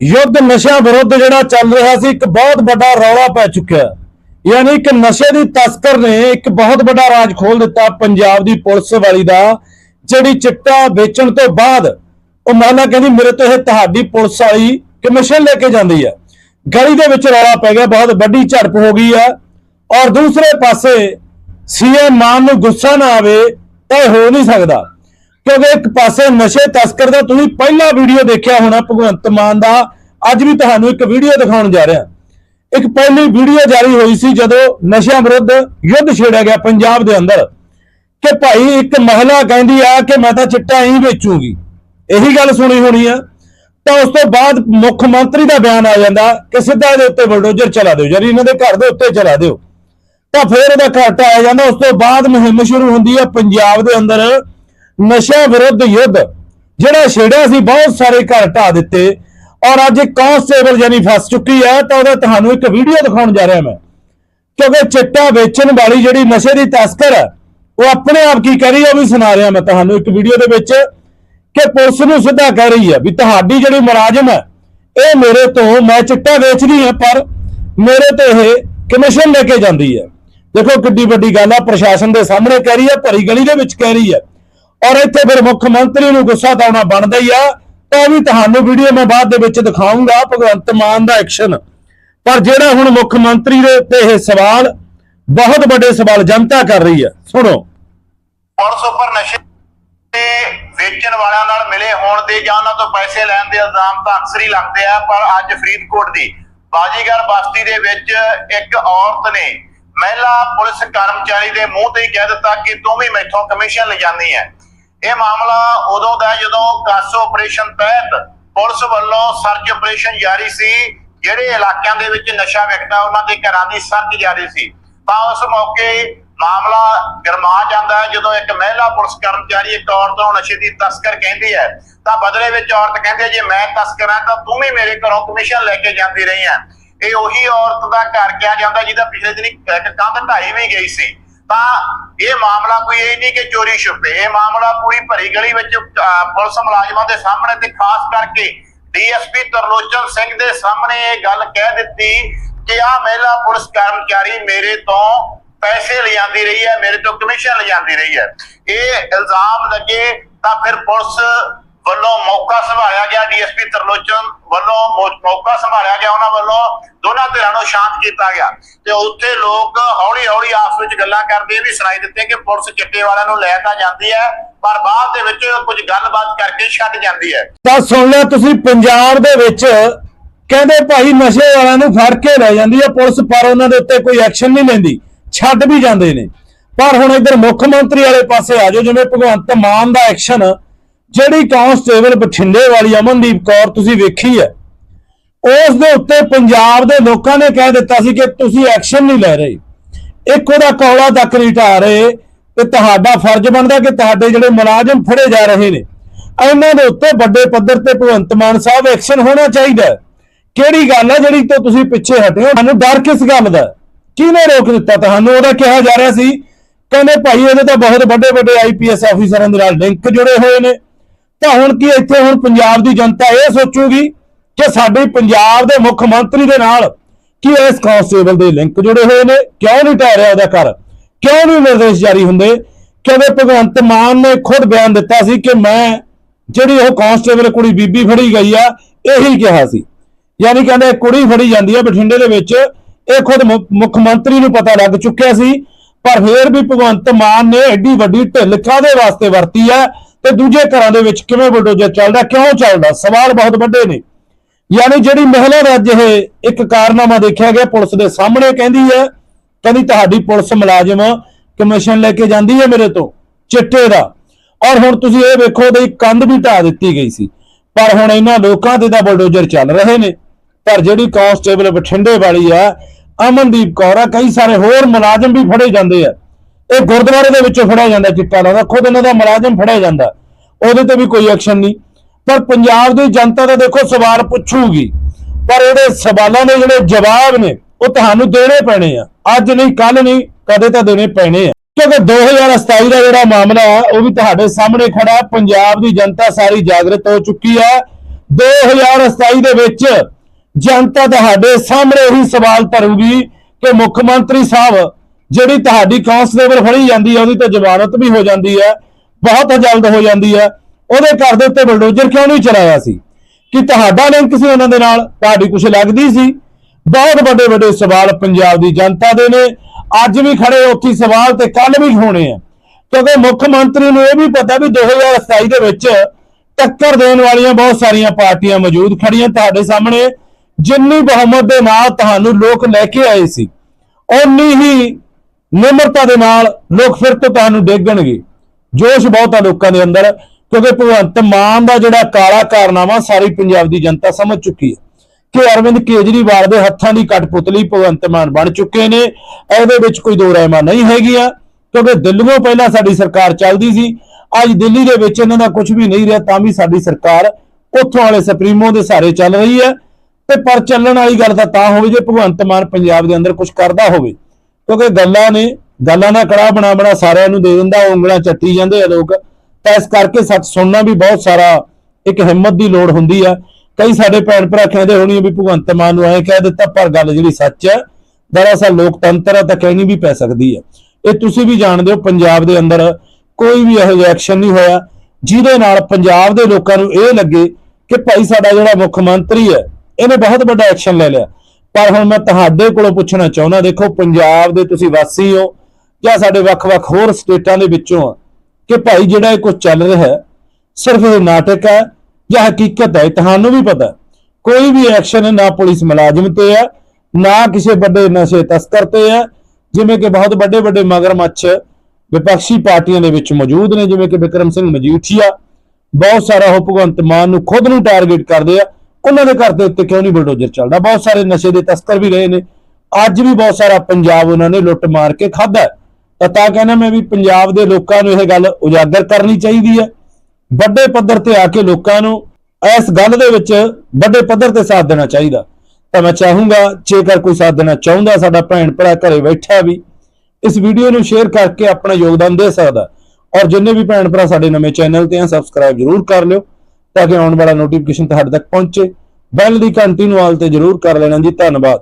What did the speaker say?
ਯੁੱਧ ਨਸ਼ਿਆਂ ਵਿਰੁੱਧ ਜਿਹੜਾ ਚੱਲ ਰਿਹਾ ਸੀ, ਇੱਕ ਬਹੁਤ ਵੱਡਾ ਰੌਲਾ ਪੈ ਚੁੱਕਿਆ ਯਾਨੀ ਕਿ ਨਸ਼ੇ ਦੀ ਤਸਕਰ ਨੇ ਇੱਕ ਬਹੁਤ ਵੱਡਾ ਰਾਜ ਖੋਲ ਦਿੱਤਾ ਪੰਜਾਬ ਦੀ ਪੁਲਿਸ ਵਾਲੀ ਦਾ, ਜਿਹੜੀ ਚਿੱਟਾ ਵੇਚਣ ਤੋਂ ਬਾਅਦ ਉਹ ਮਹਿਲਾ ਕਹਿੰਦੀ, ਮੇਰੇ ਤੋਂ ਇਹ ਤੁਹਾਡੀ ਪੁਲਿਸ ਵਾਲੀ ਕਮਿਸ਼ਨ ਲੈ ਕੇ ਜਾਂਦੀ ਹੈ। ਗਲੀ ਦੇ ਵਿੱਚ ਰੌਲਾ ਪੈ ਗਿਆ, ਬਹੁਤ ਵੱਡੀ ਝੜਪ ਹੋ ਗਈ ਹੈ। ਔਰ ਦੂਸਰੇ ਪਾਸੇ, ਸੀਐਮ ਮਾਨ ਨੂੰ ਗੁੱਸਾ ਨਾ ਆਵੇ ਤਾਂ ਇਹ ਹੋ ਨਹੀਂ ਸਕਦਾ। ਕਿਉਂਕਿ ਇੱਕ ਪਾਸੇ ਨਸ਼ੇ ਤਸਕਰ ਦਾ ਤੁਸੀਂ ਪਹਿਲਾ ਵੀਡੀਓ ਦੇਖਿਆ ਹੋਣਾ ਭਗਵੰਤ ਮਾਨ ਦਾ, ਅੱਜ ਵੀ ਤੁਹਾਨੂੰ ਇੱਕ ਵੀਡੀਓ ਦਿਖਾਉਣ ਜਾ ਰਿਹਾ। ਇੱਕ ਪਹਿਲੀ ਵੀਡੀਓ ਜਾਰੀ ਹੋਈ ਸੀ ਜਦੋਂ ਨਸ਼ਿਆਂ ਵਿਰੁੱਧ ਯੁੱਧ ਛੇੜਿਆ ਗਿਆ ਪੰਜਾਬ ਦੇ ਅੰਦਰ, ਕਿ ਭਾਈ ਇੱਕ ਮਹਿਲਾ ਕਹਿੰਦੀ ਆ ਕਿ ਮੈਂ ਤਾਂ ਚਿੱਟਾ ਹੀ ਵੇਚੂਗੀ। ਇਹੀ ਗੱਲ ਸੁਣੀ ਹੋਣੀ ਆ। ਤਾਂ ਉਸ ਤੋਂ ਬਾਅਦ ਮੁੱਖ ਮੰਤਰੀ ਦਾ ਬਿਆਨ ਆ ਜਾਂਦਾ ਕਿ ਸਿੱਧਾ ਇਹਦੇ ਉੱਤੇ ਬਲਡੋਜ਼ਰ ਚਲਾ ਦਿਓ, ਯਾਨੀ ਇਹਨਾਂ ਦੇ ਘਰ ਦੇ ਉੱਤੇ ਚਲਾ ਦਿਓ। ਤਾਂ ਫਿਰ ਉਹਦਾ ਘਾਟਾ ਆ ਜਾਂਦਾ। ਉਸ ਤੋਂ ਬਾਅਦ ਮੁਹਿੰਮ ਸ਼ੁਰੂ ਹੁੰਦੀ ਹੈ ਪੰਜਾਬ ਦੇ ਅੰਦਰ। ਨਸ਼ਾ ਵਿਰੁੱਧ ਯੁੱਧ, ਜਿਹੜਾ ਛੇੜਿਆ ਸੀ, ਬਹੁਤ ਸਾਰੇ ਘਰ ਢਾ ਦਿੱਤੇ। ਔਰ ਅੱਜ ਇੱਕ ਕਾਂਸਟੇਬਲ ਯਾਨੀ ਫਸ ਚੁੱਕੀ ਹੈ ਤਾਂ ਉਹਦਾ ਤੁਹਾਨੂੰ ਇੱਕ ਵੀਡੀਓ ਦਿਖਾਉਣ ਜਾ ਰਿਹਾ ਮੈਂ। ਕਿਉਂਕਿ ਚਿੱਟਾ ਵੇਚਣ ਵਾਲੀ ਜਿਹੜੀ ਨਸ਼ੇ ਦੀ ਤਸਕਰ ਹੈ ਉਹ ਆਪਣੇ ਆਪ ਕੀ ਕਰੀ ਉਹ ਵੀ ਸੁਣਾ ਰਿਹਾ ਮੈਂ ਤੁਹਾਨੂੰ ਇੱਕ ਵੀਡੀਓ ਦੇ ਵਿੱਚ, ਕਿ ਪੁਲਿਸ ਨੂੰ ਸਿੱਧਾ ਕਹਿ ਰਹੀ ਹੈ ਵੀ ਤੁਹਾਡੀ ਜਿਹੜੀ ਮੁਲਾਜ਼ਮ ਹੈ ਇਹ ਮੇਰੇ ਤੋਂ, ਮੈਂ ਚਿੱਟਾ ਵੇਚਦੀ ਹਾਂ ਪਰ ਮੇਰੇ ਤੋਂ ਇਹ ਕਮਿਸ਼ਨ ਲੈ ਕੇ ਜਾਂਦੀ ਹੈ ਦੇਖੋ ਕਿੱਡੀ ਵੱਡੀ ਗੱਲ ਆ, ਪ੍ਰਸ਼ਾਸਨ ਦੇ ਸਾਹਮਣੇ ਕਹਿ ਰਹੀ ਹੈ ਭਰੀ ਗਲੀ ਦੇ ਵਿੱਚ ਕਹਿ ਰਹੀ ਹੈ ਔਰ ਇੱਥੇ ਫਿਰ ਮੁੱਖ ਮੰਤਰੀ ਨੂੰ ਗੁੱਸਾ ਤਾਂ ਆਉਣਾ ਬਣਦਾ ਹੀ ਆ, ਤਾਂ ਵੀ ਤੁਹਾਨੂੰ ਵੀਡੀਓ ਮੈਂ ਬਾਅਦ ਦੇ ਵਿੱਚ ਦਿਖਾਉਂਗਾ ਭਗਵੰਤ ਮਾਨ ਦਾ ਐਕਸ਼ਨ ਪਰ ਜਿਹੜਾ ਹੁਣ ਮੁੱਖ ਮੰਤਰੀ ਦੇ ਉੱਤੇ ਇਹ ਸਵਾਲ, ਬਹੁਤ ਵੱਡੇ ਸਵਾਲ ਜਨਤਾ ਕਰ ਰਹੀ ਹੈ ਸੁਣੋ। ਪੁਲਿਸ ਉੱਪਰ ਨਸ਼ੇ ਤੇ ਵੇਚਣ ਵਾਲਿਆਂ ਨਾਲ ਮਿਲੇ ਹੋਣ ਦੇ ਜਾਂ ਉਹਨਾਂ ਤੋਂ ਪੈਸੇ ਲੈਣ ਦੇ ਇਲਜ਼ਾਮ ਤਾਂ ਅਕਸਰ ਹੀ ਲੱਗਦੇ ਆ, ਪਰ ਅੱਜ ਫਰੀਦਕੋਟ ਦੀ ਬਾਜੀਗਰ ਬਸਤੀ ਦੇ ਵਿੱਚ ਇੱਕ ਔਰਤ ਨੇ ਮਹਿਲਾ ਪੁਲਿਸ ਕਰਮਚਾਰੀ ਦੇ ਮੂੰਹ ਤੇ ਹੀ ਕਹਿ ਦਿੱਤਾ ਕਿ ਤੂੰ ਵੀ ਮੈਥੋਂ ਕਮਿਸ਼ਨ ਲੈ ਜਾਂਦੀ ਹੈ। ਇਹ ਮਾਮਲਾ ਉਦੋਂ ਦਾ ਜਦੋਂ ਕਾਸੋ ਆਪਰੇਸ਼ਨ ਤਹਿਤ ਪੁਲਿਸ ਵੱਲੋਂ ਸਰਚ ਆਪਰੇਸ਼ਨ ਜਾਰੀ ਸੀ, ਜਿਹੜੇ ਇਲਾਕਿਆਂ ਦੇ ਵਿੱਚ ਨਸ਼ਾ ਵਿਕਦਾ ਉਹਨਾਂ ਦੇ ਘਰਾਂ ਦੀ ਸਰਚ ਜਾਰੀ ਸੀ। ਤਾਂ ਉਸ ਮੌਕੇ ਮਾਮਲਾ ਗਰਮਾ ਜਾਂਦਾ ਹੈ, ਜਦੋਂ ਇੱਕ ਮਹਿਲਾ ਪੁਲਿਸ ਕਰਮਚਾਰੀ ਇੱਕ ਔਰਤ ਨੂੰ ਨਸ਼ੇ ਦੀ ਤਸਕਰ ਕਹਿੰਦੀ ਹੈ, ਤਾਂ ਬਦਲੇ ਵਿੱਚ ਔਰਤ ਕਹਿੰਦੀ ਹੈ, ਜੇ ਮੈਂ ਤਸਕਰ ਹਾਂ, ਤਾਂ ਤੂੰ ਵੀ ਮੇਰੇ ਘਰੋਂ ਕਮਿਸ਼ਨ ਲੈ ਕੇ ਜਾਂਦੀ ਰਹੀ ਹੈ। ਇਹ ਉਹੀ ਔਰਤ ਦਾ ਘਰ ਕਿਹਾ ਜਾਂਦਾ, ਜਿਹਦਾ ਪਿਛਲੇ ਦਿਨੀ ਇੱਕ ਕੰਧ ਢਾਈ ਵੀ ਗਈ ਸੀ। ਤਾਂ ਇਹ ਮਾਮਲਾ ਕੋਈ ਇਹ ਨਹੀਂ ਕਿ ਚੋਰੀ ਛੁਪੇ। ਇਹ ਮਾਮਲਾ ਪੂਰੀ ਭਰੀ ਗਲੀ ਵਿੱਚ ਪੁਲਿਸ ਮੁਲਾਜ਼ਮਾਂ ਦੇ ਸਾਹਮਣੇ ਤੇ ਖਾਸ ਕਰਕੇ ਡੀਐਸਪੀ ਤਰਲੋਚਨ ਸਿੰਘ ਦੇ ਸਾਹਮਣੇ ਇਹ ਗੱਲ ਕਹਿ ਦਿੱਤੀ ਕਿ ਆ ਮਹਿਲਾ ਪੁਲਿਸ ਕਰਮਚਾਰੀ ਮੇਰੇ ਤੋਂ ਪੈਸੇ ਲਿਆਂਦੀ ਰਹੀ ਹੈ, ਮੇਰੇ ਤੋਂ ਕਮਿਸ਼ਨ ਲਿਆਂਦੀ ਰਹੀ ਹੈ। ਇਹ ਇਲਜ਼ਾਮ ਲੱਗੇ ਤਾਂ ਫਿਰ ਪੁਲਿਸ ਵੱਲੋਂ ਮੌਕਾ ਸੰਭਾਲਿਆ ਗਿਆ ਡੀਐਸਪੀ ਤਰਲੋਚਨ ਵੱਲੋਂ ਮੌਕਾ ਸੰਭਾਲਿਆ ਗਿਆ ਉਹਨਾਂ ਵੱਲੋਂ, ਦੋਨਾਂ ਧਿਰਾਂ ਨੂੰ ਸ਼ਾਂਤ ਕੀਤਾ ਗਿਆ। ਤੇ ਉੱਥੇ ਲੋਕ ਹੌਲੀ ਹੌਲੀ ਆਪਸ ਵਿੱਚ ਗੱਲਾਂ ਕਰਦੇ ਵੀ ਸੁਣਾਈ ਦਿੱਤੇ ਕਿ ਪੁਲਿਸ ਚਿੱਟੇ ਵਾਲਿਆਂ ਨੂੰ ਲੈ ਤਾਂ ਜਾਂਦੀ ਹੈ, ਪਰ ਬਾਅਦ ਦੇ ਵਿੱਚ ਕੁਝ ਗੱਲਬਾਤ ਕਰਕੇ ਛੱਡ ਜਾਂਦੀ ਹੈ। ਤਾਂ ਸੁਣ ਲਿਆ ਤੁਸੀਂ ਪੰਜਾਬ ਦੇ ਵਿੱਚ ਕਹਿੰਦੇ ਭਾਈ ਨਸ਼ੇ ਵਾਲਿਆਂ ਨੂੰ ਫੜ ਕੇ ਲੈ ਜਾਂਦੀ ਹੈ ਪੁਲਿਸ, ਪਰ ਉਹਨਾਂ ਦੇ ਉੱਤੇ ਕੋਈ ਐਕਸ਼ਨ ਨਹੀਂ ਲੈਂਦੀ, ਛੱਡ ਵੀ ਜਾਂਦੇ ਨੇ। ਪਰ ਹੁਣ ਇੱਧਰ ਮੁੱਖ ਮੰਤਰੀ ਵਾਲੇ ਪਾਸੇ ਆ ਜਾਓ, ਜਿਵੇਂ ਭਗਵੰਤ ਮਾਨ ਦਾ ਐਕਸ਼ਨ ਜਿਹੜੀ ਕਾਂਸਟੇਬਲ ਬਠਿੰਡੇ ਵਾਲੀ ਅਮਨਦੀਪ ਕੌਰ ਤੁਸੀਂ ਵੇਖੀ ਹੈ, ਉਸ ਦੇ ਉੱਤੇ ਪੰਜਾਬ ਦੇ ਲੋਕਾਂ ਨੇ ਕਹਿ ਦਿੱਤਾ ਸੀ ਕਿ ਤੁਸੀਂ ਐਕਸ਼ਨ ਨਹੀਂ ਲੈ ਰਹੇ। ਇੱਕ ਉਹਦਾ ਕੌਲਾ ਤੱਕ ਨਹੀਂ ਢਾ ਰਹੇ, ਤੇ ਤੁਹਾਡਾ ਫਰਜ਼ ਬਣਦਾ ਕਿ ਤੁਹਾਡੇ ਜਿਹੜੇ ਮੁਲਾਜ਼ਮ ਫੜੇ ਜਾ ਰਹੇ ਨੇ, ਇਹਨਾਂ ਦੇ ਉੱਤੇ ਵੱਡੇ ਪੱਧਰ ਤੇ ਭਗਵੰਤ ਮਾਨ ਸਾਹਿਬ ਐਕਸ਼ਨ ਹੋਣਾ ਚਾਹੀਦਾ ਕਿਹੜੀ ਗੱਲ ਹੈ ਜਿਹੜੀ ਤੋਂ ਤੁਸੀਂ ਪਿੱਛੇ ਹਟੇ ਹੋ? ਤੁਹਾਨੂੰ ਡਰ ਕਿਸ ਗੱਲ ਦਾ ਕਿਹਨੇ ਰੋਕ ਦਿੱਤਾ? ਤੁਹਾਨੂੰ ਉਹਦਾ ਕਿਹਾ ਜਾ ਰਿਹਾ ਸੀ, ਕਹਿੰਦੇ ਭਾਈ ਇਹਦੇ ਤਾਂ ਬਹੁਤ ਵੱਡੇ ਵੱਡੇ ਆਈਪੀਐਸ ਆਫੀਸਰਾਂ ਦੇ ਨਾਲ ਲਿੰਕ ਜੁੜੇ ਹੋਏ ਨੇ। ਤਾਂ ਹੁਣ ਕੀ ਇੱਥੇ ਹੁਣ ਪੰਜਾਬ ਦੀ ਜਨਤਾ ਇਹ ਸੋਚੂਗੀ ਕਿ ਸਾਡੇ ਪੰਜਾਬ ਦੇ ਮੁੱਖ ਮੰਤਰੀ ਦੇ ਨਾਲ ਕੀ ਇਸ ਕਾਂਸਟੇਬਲ ਦੇ ਲਿੰਕ ਜੁੜੇ ਹੋਏ ਨੇ? ਕਿਉਂ ਨਹੀਂ ਢਹਿ ਰਿਹਾ ਉਹਦਾ ਘਰ? ਕਿਉਂ ਨਹੀਂ ਨਿਰਦੇਸ਼ ਜਾਰੀ ਹੁੰਦੇ? ਕਿਉਂਕਿ ਭਗਵੰਤ ਮਾਨ ਨੇ ਖੁਦ ਬਿਆਨ ਦਿੱਤਾ ਸੀ ਕਿ ਮੈਂ ਜਿਹੜੀ ਉਹ ਕਾਂਸਟੇਬਲ ਕੁੜੀ ਬੀਬੀ ਫੜੀ ਗਈ ਆ, ਇਹੀ ਕਿਹਾ ਸੀ। ਯਾਨੀ ਕਹਿੰਦੇ ਕੁੜੀ ਫੜੀ ਜਾਂਦੀ ਆ ਬਠਿੰਡੇ ਦੇ ਵਿੱਚ, ਇਹ ਖੁਦ ਮੁ- ਮੁੱਖ ਮੰਤਰੀ ਨੂੰ ਪਤਾ ਲੱਗ ਚੁੱਕਿਆ ਸੀ। ਪਰ ਫੇਰ ਵੀ ਭਗਵੰਤ ਮਾਨ ਨੇ ਐਡੀ ਵੱਡੀ ਢਿੱਲ ਕਾਦੇ ਵਾਸਤੇ ਵਰਤੀ ਆ? ਤੇ ਦੂਜੇ ਘਰਾਂ ਦੇ ਵਿੱਚ ਕਿਵੇਂ ਬੁਲਡੋਜਰ ਚੱਲਦਾ, ਕਿਉਂ ਚੱਲਦਾ? ਸਵਾਲ ਬਹੁਤ ਵੱਡੇ ਨੇ। ਯਾਨੀ ਜਿਹੜੀ ਮਹਿਲਾ ਦਾ ਅੱਜ ਇਹ ਇੱਕ ਕਾਰਨਾਮਾ ਦੇਖਿਆ ਗਿਆ, ਪੁਲਿਸ ਦੇ ਸਾਹਮਣੇ ਕਹਿੰਦੀ ਹੈ, ਕਹਿੰਦੀ ਤੁਹਾਡੀ ਪੁਲਿਸ ਮੁਲਾਜ਼ਮ ਕਮਿਸ਼ਨ ਲੈ ਕੇ ਜਾਂਦੀ ਹੈ ਮੇਰੇ ਤੋਂ, ਚਿੱਟੇ ਦਾ। ਔਰ ਹੁਣ ਤੁਸੀਂ ਇਹ ਵੇਖੋ ਦੇ ਕੰਧ ਵੀ ਢਾ ਦਿੱਤੀ ਗਈ ਸੀ। ਪਰ ਹੁਣ ਇਹਨਾਂ ਲੋਕਾਂ ਦੇ ਤਾਂ ਬੁਲਡੋਜ਼ਰ ਚੱਲ ਰਹੇ ਨੇ। ਪਰ ਜਿਹੜੀ ਕਾਂਸਟੇਬਲ ਬਠਿੰਡੇ ਵਾਲੀ ਆ, ਅਮਨਦੀਪ ਕੌਰ ਆ, ਕਈ ਸਾਰੇ ਹੋਰ ਮੁਲਾਜ਼ਮ ਵੀ ਫੜੇ ਜਾਂਦੇ ਆ। ਇਹ ਗੁਰਦੁਆਰੇ ਦੇ ਵਿੱਚੋਂ ਫੜਿਆ ਜਾਂਦਾ, ਚਿੱਟਾ ਲਾਉਂਦਾ ਖੁਦ ਇਹਨਾਂ ਦਾ ਮੁਲਾਜ਼ਮ ਫੜਿਆ ਜਾਂਦਾ। ਉਹਦੇ ਤੇ ਵੀ ਕੋਈ ਐਕਸ਼ਨ ਨਹੀਂ। ਪਰ ਪੰਜਾਬ ਦੀ ਜਨਤਾ ਤਾਂ ਦੇਖੋ ਸਵਾਲ ਪੁੱਛੂਗੀ। ਪਰ ਇਹਦੇ ਸਵਾਲਾਂ ਦੇ ਜਿਹੜੇ ਜਵਾਬ ਨੇ, ਉਹ ਤੁਹਾਨੂੰ ਦੇਣੇ ਪੈਣੇ ਆ। ਅੱਜ ਨਹੀਂ ਕੱਲ ਨਹੀਂ, ਕਦੇ ਤਾਂ ਦੇਣੇ ਪੈਣੇ ਆ। ਕਿਉਂਕਿ 2027 ਦਾ ਜਿਹੜਾ ਮਾਮਲਾ ਹੈ ਉਹ ਵੀ ਤੁਹਾਡੇ ਸਾਹਮਣੇ ਖੜਾ ਪੰਜਾਬ ਦੀ ਜਨਤਾ ਸਾਰੀ ਜਾਗਰਤ ਹੋ ਚੁੱਕੀ ਹੈ 2027 ਦੇ ਵਿੱਚ ਜਨਤਾ ਤੁਹਾਡੇ ਸਾਹਮਣੇ ਹੀ ਸਵਾਲ ਧਰੂਗੀ ਕਿ ਮੁੱਖ ਮੰਤਰੀ ਸਾਹਿਬ, ਜਿਹੜੀ ਤੁਹਾਡੀ ਕਾਂਸਟੇਬਲ ਫੜੀ ਜਾਂਦੀ ਹੈ ਉਹਦੀ ਤਾਂ ਜ਼ਮਾਨਤ ਵੀ ਹੋ ਜਾਂਦੀ ਹੈ ਬਹੁਤ ਜਲਦ ਹੋ ਜਾਂਦੀ ਹੈ। ਉਹਦੇ ਘਰ ਦੇ ਉੱਤੇ ਬਲਡੋਜ਼ਰ ਕਿਉਂ ਨਹੀਂ ਚਲਾਇਆ ਸੀ? ਕਿ ਤੁਹਾਡਾ ਲਿੰਕ ਸੀ ਉਹਨਾਂ ਦੇ ਨਾਲ, ਤੁਹਾਡੀ ਕੁਛ ਲੱਗਦੀ ਸੀ? ਬਹੁਤ ਵੱਡੇ ਵੱਡੇ ਸਵਾਲ ਪੰਜਾਬ ਦੀ ਜਨਤਾ ਦੇ ਨੇ। ਅੱਜ ਵੀ ਖੜੇ ਉੱਥੇ ਸਵਾਲ ਤੇ ਕੱਲ ਵੀ ਹੋਣੇ ਆ। ਕਿਉਂਕਿ ਮੁੱਖ ਮੰਤਰੀ ਨੂੰ ਇਹ ਵੀ ਪਤਾ ਵੀ 2027 ਦੇ ਵਿੱਚ ਟੱਕਰ ਦੇਣ ਵਾਲੀਆਂ ਬਹੁਤ ਸਾਰੀਆਂ ਪਾਰਟੀਆਂ ਮੌਜੂਦ ਖੜੀਆਂ ਤੁਹਾਡੇ ਸਾਹਮਣੇ। ਜਿੰਨੀ ਬਹੁਮਤ ਦੇ ਨਾਲ ਤੁਹਾਨੂੰ ਲੋਕ ਲੈ ਕੇ ਆਏ ਸੀ, ਓਨੀ ਹੀ ਨਿਮਰਤਾ ਦੇ ਨਾਲ ਲੋਕ ਫਿਰ ਤੋਂ ਤੁਹਾਨੂੰ ਡੇਗਣਗੇ। ਜੋਸ਼ ਬਹੁਤ ਆ ਲੋਕਾਂ ਦੇ ਅੰਦਰ, ਕਿਉਂਕਿ ਭਗਵੰਤ ਮਾਨ ਦਾ ਜਿਹੜਾ ਕਾਲਾ ਕਾਰਨਾਮਾ ਸਾਰੀ ਪੰਜਾਬ ਦੀ ਜਨਤਾ ਸਮਝ ਚੁੱਕੀ ਹੈ ਕਿ ਅਰਵਿੰਦ ਕੇਜਰੀਵਾਲ ਦੇ ਹੱਥਾਂ ਦੀ ਕਠਪੁਤਲੀ ਭਗਵੰਤ ਮਾਨ ਬਣ ਚੁੱਕੇ ਨੇ, ਇਹਦੇ ਵਿੱਚ ਕੋਈ ਦੋ ਰਹਿਮਾ ਨਹੀਂ ਹੈਗੀਆਂ, ਕਿਉਂਕਿ ਦਿੱਲੀੋਂ ਪਹਿਲਾਂ ਸਾਡੀ ਸਰਕਾਰ ਚੱਲਦੀ ਸੀ, ਅੱਜ ਦਿੱਲੀ ਦੇ ਵਿੱਚ ਇਹਨਾਂ ਦਾ ਕੁਝ ਵੀ ਨਹੀਂ ਰਿਹਾ, ਤਾਂ ਵੀ ਸਾਡੀ ਸਰਕਾਰ ਉੱਥੋਂ ਵਾਲੇ ਸੁਪਰੀਮੋ ਦੇ ਸਹਾਰੇ ਚੱਲ ਰਹੀ ਹੈ, ਤੇ ਪਰ ਚੱਲਣ ਵਾਲੀ ਗੱਲ ਤਾਂ ਤਾਂ ਹੋਵੇ ਜੇ ਭਗਵੰਤ ਮਾਨ ਪੰਜਾਬ ਦੇ ਅੰਦਰ ਕੁਝ ਕਰਦਾ ਹੋਵੇ, ਕਿਉਂਕਿ ਗੱਲਾਂ ਨੇ ਗੱਲਾਂ ਦਾ ਕੜਾ ਬਣਾ ਬਣਾ ਸਾਰਿਆਂ ਨੂੰ ਦੇ ਦਿੰਦਾ ਉਂਗਲਾਂ ਚੱਟੀ ਜਾਂਦੇ ਆ ਲੋਕ। ਤਾਂ ਇਸ ਕਰਕੇ ਸੱਚ ਸੁਣਨਾ ਵੀ ਬਹੁਤ ਸਾਰਾ ਇੱਕ ਹਿੰਮਤ ਦੀ ਲੋੜ ਹੁੰਦੀ ਆ। ਕਈ ਸਾਡੇ ਭੈਣ ਭਰਾ ਕਹਿੰਦੇ ਹੋਣੀ ਆ ਵੀ ਭਗਵੰਤ ਮਾਨ ਨੂੰ ਐਂ ਕਹਿ ਦਿੱਤਾ, ਪਰ ਗੱਲ ਜਿਹੜੀ ਸੱਚ ਹੈ ਦਰਅਸਲ ਲੋਕਤੰਤਰ ਆ, ਤਾਂ ਕਹਿਣੀ ਵੀ ਪੈ ਸਕਦੀ ਹੈ ਇਹ ਤੁਸੀਂ ਵੀ ਜਾਣਦੇ ਹੋ, ਪੰਜਾਬ ਦੇ ਅੰਦਰ ਕੋਈ ਵੀ ਇਹੋ ਜਿਹਾ ਐਕਸ਼ਨ ਨਹੀਂ ਹੋਇਆ। ਜਿਹਦੇ ਨਾਲ ਪੰਜਾਬ ਦੇ ਲੋਕਾਂ ਨੂੰ ਇਹ ਲੱਗੇ ਕਿ ਭਾਈ ਸਾਡਾ ਜਿਹੜਾ ਮੁੱਖ ਮੰਤਰੀ ਹੈ ਇਹਨੇ ਬਹੁਤ ਵੱਡਾ ਐਕਸ਼ਨ ਲੈ ਲਿਆ। ਪਰ ਹੁਣ ਮੈਂ ਤੁਹਾਡੇ ਕੋਲੋਂ ਪੁੱਛਣਾ ਚਾਹੁੰਦਾ, ਦੇਖੋ ਪੰਜਾਬ ਦੇ ਤੁਸੀਂ ਵਾਸੀ ਹੋ ਜਾਂ ਸਾਡੇ ਵੱਖ-ਵੱਖ ਹੋਰ ਸਟੇਟਾਂ ਦੇ ਵਿੱਚੋਂ ਆ ਕਿ ਭਾਈ ਜਿਹੜਾ ਇਹ ਕੁਝ ਚੱਲ ਰਿਹਾ ਹੈ, ਸਿਰਫ ਇਹ ਨਾਟਕ ਹੈ ਜਾਂ ਹਕੀਕਤ ਹੈ ਤੁਹਾਨੂੰ ਵੀ ਪਤਾ ਕੋਈ ਵੀ ਐਕਸ਼ਨ ਨਾ ਪੁਲਿਸ ਮੁਲਾਜ਼ਮ ਤੇ ਹੈ, ਨਾ ਕਿਸੇ ਵੱਡੇ ਨਸ਼ੇ ਤਸਕਰ ਤੇ ਹੈ, ਜਿਵੇਂ ਕਿ ਬਹੁਤ ਵੱਡੇ ਵੱਡੇ ਮਗਰਮੱਛ ਵਿਪਕਸ਼ੀ ਪਾਰਟੀਆਂ ਦੇ ਵਿੱਚ ਮੌਜੂਦ ਨੇ, ਜਿਵੇਂ ਕਿ ਵਿਕਰਮ ਸਿੰਘ ਮਜੀਠੀਆ, ਬਹੁਤ ਸਾਰਾ ਉਹ ਭਗਵੰਤ ਮਾਨ ਨੂੰ ਖੁਦ ਨੂੰ ਟਾਰਗੇਟ ਕਰਦੇ ਆ। ਉਹਨਾਂ ਦੇ ਘਰ ਦੇ ਉੱਤੇ ਕਿਉਂ ਨਹੀਂ ਬਲਡੋਜ਼ਰ ਚੱਲਦਾ? ਬਹੁਤ ਸਾਰੇ ਨਸ਼ੇ ਦੇ ਤਸਕਰ ਵੀ ਰਹੇ ਨੇ। ਅੱਜ ਵੀ ਬਹੁਤ ਸਾਰਾ ਪੰਜਾਬ ਉਹਨਾਂ ਨੇ ਲੁੱਟ ਮਾਰ ਕੇ ਖਾਦਾ ਤਾਂ ਤਾਂ ਕਹਿੰਦਾ ਮੈਂ ਵੀ ਪੰਜਾਬ ਦੇ ਲੋਕਾਂ ਨੂੰ ਇਹ ਗੱਲ ਉਜਾਗਰ ਕਰਨੀ ਚਾਹੀਦੀ ਹੈ। ਵੱਡੇ ਪੱਧਰ ਤੇ ਆ ਕੇ ਲੋਕਾਂ ਨੂੰ ਇਸ ਗੱਲ ਦੇ ਵਿੱਚ ਵੱਡੇ ਪੱਧਰ ਤੇ ਸਾਥ ਦੇਣਾ ਚਾਹੀਦਾ। ਤਾਂ ਮੈਂ ਚਾਹੂੰਗਾ, ਜੇਕਰ ਕੋਈ ਸਾਥ ਦੇਣਾ ਚਾਹੁੰਦਾ, ਸਾਡਾ ਭੈਣ ਭਰਾ ਘਰੇ ਬੈਠਾ ਵੀ, ਇਸ ਵੀਡੀਓ ਨੂੰ ਸ਼ੇਅਰ ਕਰਕੇ ਆਪਣਾ ਯੋਗਦਾਨ ਦੇ ਸਕਦਾ। ਔਰ ਜਿੰਨੇ ਵੀ ਭੈਣ ਭਰਾ ਸਾਡੇ ਨਵੇਂ ਚੈਨਲ ਤੇ ਆ ਸਬਸਕ੍ਰਾਈਬ ਜਰੂਰ ਕਰ ਲਿਓ, ਤਾਂ ਕਿ ਆਉਣ ਵਾਲਾ ਨੋਟੀਫਿਕੇਸ਼ਨ ਤੁਹਾਡੇ ਤੱਕ ਪਹੁੰਚੇ। ਬੈਲ ਦੀ ਘੰਟੀ ਨੂੰ ਆਲ ਤੇ ਜਰੂਰ ਕਰ ਲੈਣਾ ਜੀ। ਧੰਨਵਾਦ।